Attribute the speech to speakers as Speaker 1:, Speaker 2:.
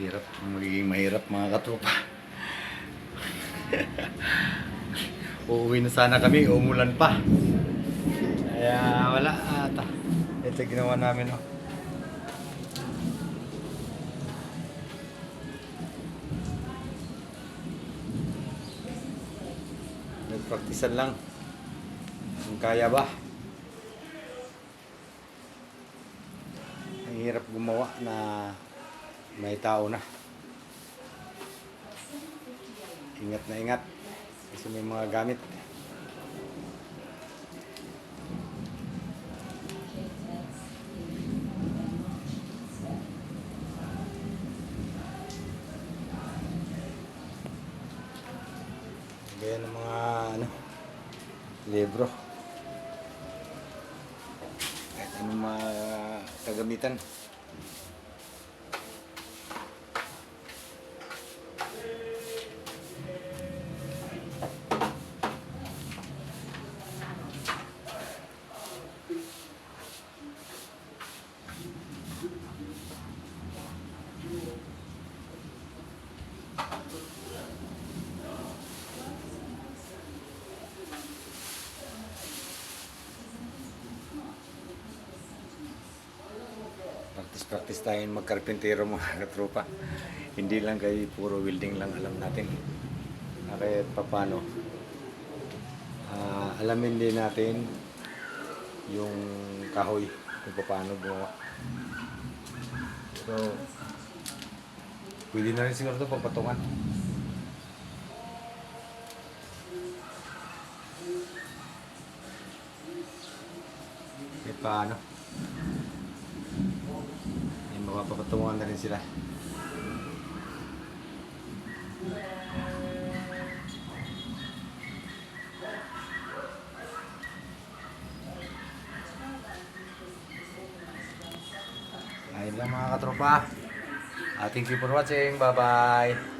Speaker 1: Hirap, magiging mahirap mga katropa. Uuwi na sana kami, umulan pa. Kaya wala ata. Ito ginawa namin oh. Nagpraktisan lang. Kung kaya ba? Ang hirap gumawa na may tao na. Ingat na ingat. Kasi may mga gamit. Gaya ng mga ano, libro. Kahit anong mga kagamitan. Practice-practice tayo magkarpintero mga katropa. Hindi lang kay puro welding lang alam natin. Na Kahit papano. ah, alamin din natin yung kahoy kung paano gumawa. So, pwede na rin siguro ito papatungan. Kahit paano. May mapapatungan na rin sila. Ayun lang mga katropa. Ah, thank you for watching. Bye-bye.